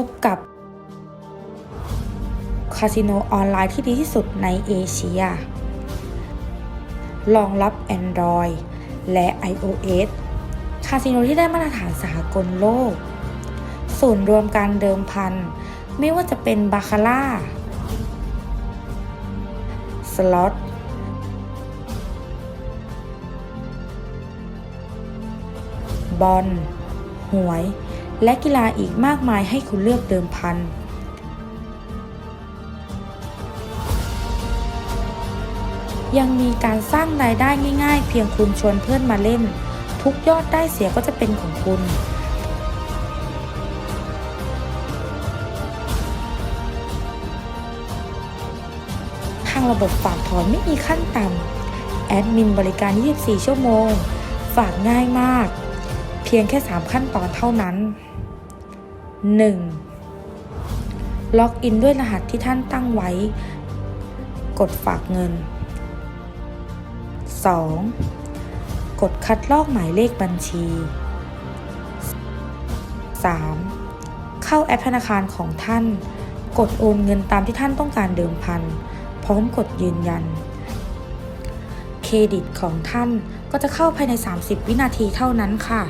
พบกับคาสิโนออนไลน์ที่ดีที่สุดในเอเชีย รองรับ Android และ iOS คาสิโนที่ได้มาตรฐานสากลโลก ศูนย์รวมการเดิมพัน ไม่ว่าจะเป็นบาคาร่า สล็อต บอล หวย และกีฬาอีกมากมายให้คุณเลือกเดิมพันยังมีการสร้างรายได้ง่าย ๆ เพียงคุณชวนเพื่อนมาเล่น ทุกยอดได้เสียก็จะเป็นของคุณ ทางระบบฝากถอนไม่มีขั้นต่ำแอดมินบริการ 24 ชั่วโมง ฝากง่ายมาก เพียงแค่ 3 ขั้นตอนเท่านั้น 1. ล็อกอินด้วยรหัสที่ท่านตั้งไว้ กดฝากเงิน 2. กดคัดลอกหมายเลขบัญชี 3. เข้าแอปธนาคารของท่าน กดโอนเงินตามที่ท่านต้องการเดิมพัน พร้อมกดยืนยัน เครดิตของท่านก็จะเข้าภายใน 30 วินาทีเท่านั้นค่ะ